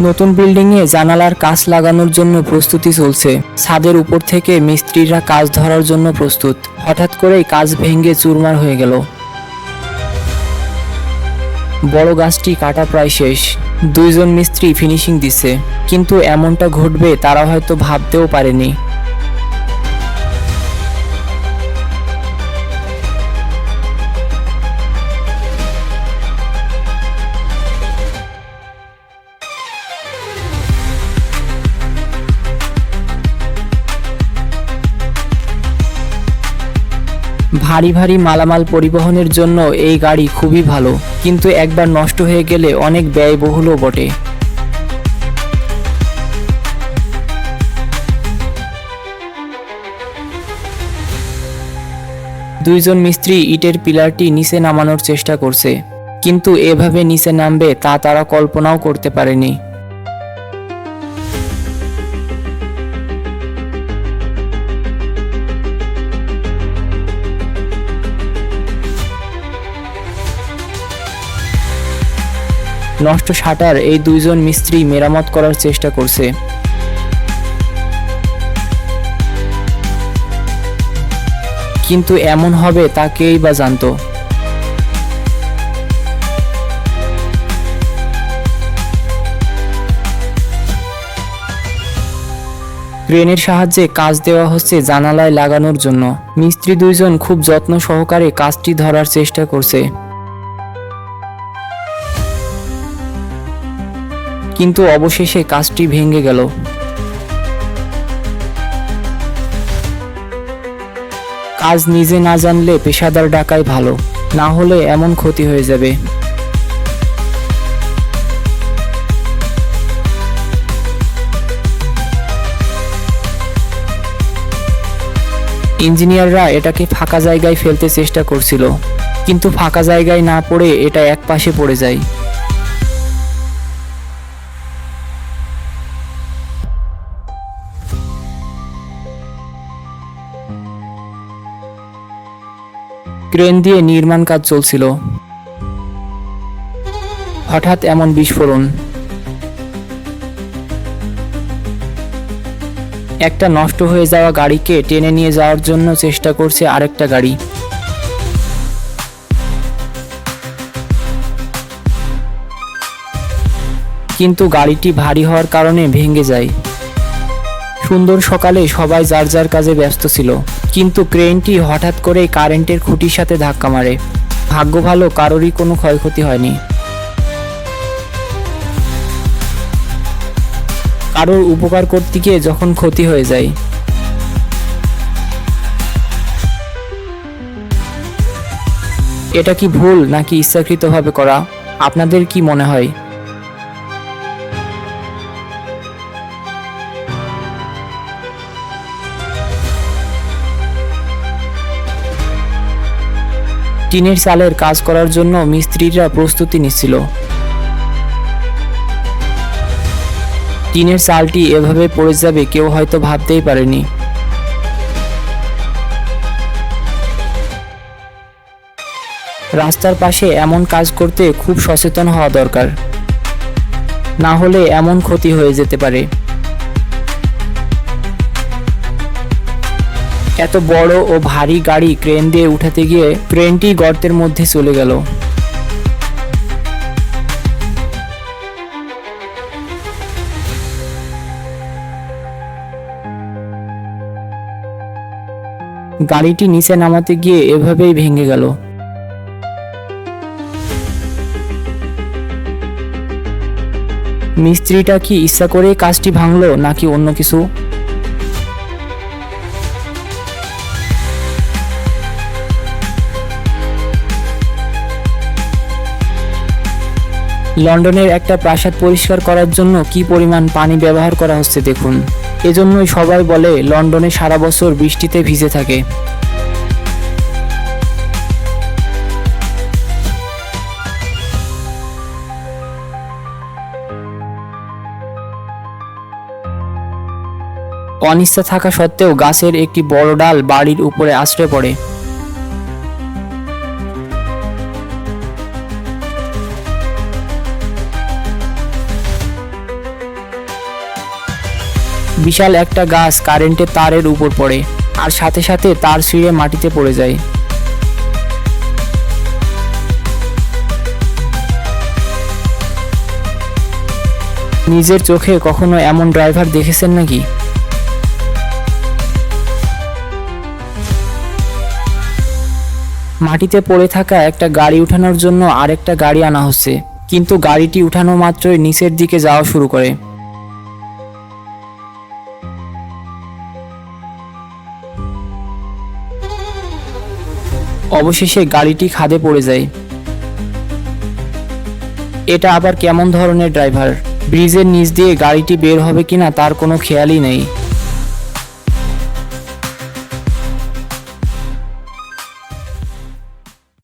নতুন বিল্ডিংয়ে জানালার কাজ লাগানোর জন্য প্রস্তুতি চলছে। ছাদের উপর থেকে মিস্ত্রিরা কাজ ধরার জন্য প্রস্তুত। হঠাৎ করেই কাজ ভেঙে চুরমার হয়ে গেল। বড় গাছটি কাটা প্রায় শেষ। দুইজন মিস্ত্রি ফিনিশিং দিচ্ছে কিন্তু এমনটা ঘটবে তারা হয়তো ভাবতেও পারেনি। ভারী ভারী মালামাল পরিবহনের জন্য এই গাড়ি খুবই ভালো। কিন্তু একবার নষ্ট হয়ে গেলে অনেক ব্যয়বহুলও বটে। দুইজন মিস্ত্রি ইটের পিলারটি নিচে নামানোর চেষ্টা করছে। কিন্তু এভাবে নিচে নামবে তা তারা কল্পনাও করতে পারেনি। নষ্ট শাটার এই দুইজন মিস্ত্রি মেরামত করার চেষ্টা করছে। কিন্তু এমন হবে তা কেই বা জানতো? ক্রেনের সাহায্যে কাজ দেওয়া হচ্ছে জানালায় লাগানোর জন্য। মিস্ত্রি দুইজন খুব যত্ন সহকারে কাজটি ধরার চেষ্টা করছে। কিন্তু অবশেষে কাজটি ভেঙে গেল। কাজ নিজে না জানলে পেশাদার ডাকাই ভালো, না হলে এমন ক্ষতি হয়ে যাবে। ইঞ্জিনিয়াররা এটাকে ফাঁকা জায়গায় ফেলতে চেষ্টা করছিল, কিন্তু ফাঁকা জায়গায় না পড়ে এটা এক পাশে পড়ে যায়। ক্রেন দিয়ে নির্মাণ কাজ চলছিল। হঠাৎ এমন বিস্ফোরণ। একটা নষ্ট হয়ে যাওয়া গাড়িকে টেনে নিয়ে যাওয়ার জন্য চেষ্টা করছে আরেকটা গাড়ি। কিন্তু গাড়িটি ভারী হওয়ার কারণে ভেঙে যায়। সুন্দর সকালে সবাই যার যার কাজে ব্যস্ত ছিল। কিন্তু ক্রেনটি হঠাৎ করে কারেন্টের খুঁটির সাথে ধাক্কা মারে। ভাগ্য ভালো, কারোরই কোনো ক্ষয়ক্ষতি হয়নি। কারোর উপকার করতে গিয়ে যখন ক্ষতি হয়ে যায়। এটা কি ভুল নাকি ইচ্ছাকৃতভাবে করা? আপনাদের কি মনে হয়? টিনের চালের কাজ করার জন্য মিস্ত্রিরা প্রস্তুতি নিচ্ছিল। টিনের চালটি এভাবে পড়ে যাবে কেউ হয়তো ভাবতেই পারেনি। রাস্তার পাশে এমন কাজ করতে খুব সচেতন হওয়া দরকার। না হলে এমন ক্ষতি হয়ে যেতে পারে। এত বড় ও ভারী গাড়ি ক্রেন দিয়ে উঠাতে গিয়ে ক্রেনটি গর্তের মধ্যে চলে গেল। গাড়িটি নিচে নামাতে গিয়ে এভাবেই ভেঙে গেল। মিস্ত্রিটা কি ইচ্ছা করে কাজটি ভাঙলো নাকি অন্য কিছু? লন্ডনের একটা প্রাসাদ পরিষ্কার করার জন্য কি পরিমাণ পানি ব্যবহার করা হচ্ছে দেখুন। এজন্যই সবাই বলে লন্ডনে সারা বছর বৃষ্টিতে ভিজে থাকে। অনিচ্ছা থাকা সত্ত্বেও গাছের একটি বড় ডাল বাড়ির উপরে আছড়ে পড়ে। বিশাল একটা গাছ কারেন্টের তারের উপর পড়ে আর সাথে সাথে তার ছিঁড়ে মাটিতে পড়ে যায়। নিজের চোখে কখনো এমন ড্রাইভার দেখেছেন নাকি? মাটিতে পড়ে থাকা একটা গাড়ি উঠানোর জন্য আরেকটা গাড়ি আনা হচ্ছে, কিন্তু গাড়িটি উঠানো মাত্রই নিচের দিকে যাওয়া শুরু করে। অবশেষে গাড়িটি খাদে পড়ে যায়। এটা আবার কেমন ধরনের ড্রাইভার? ব্রিজের নিচ দিয়ে গাড়িটি বের হবে কিনা তার কোনো খেয়ালই নেই।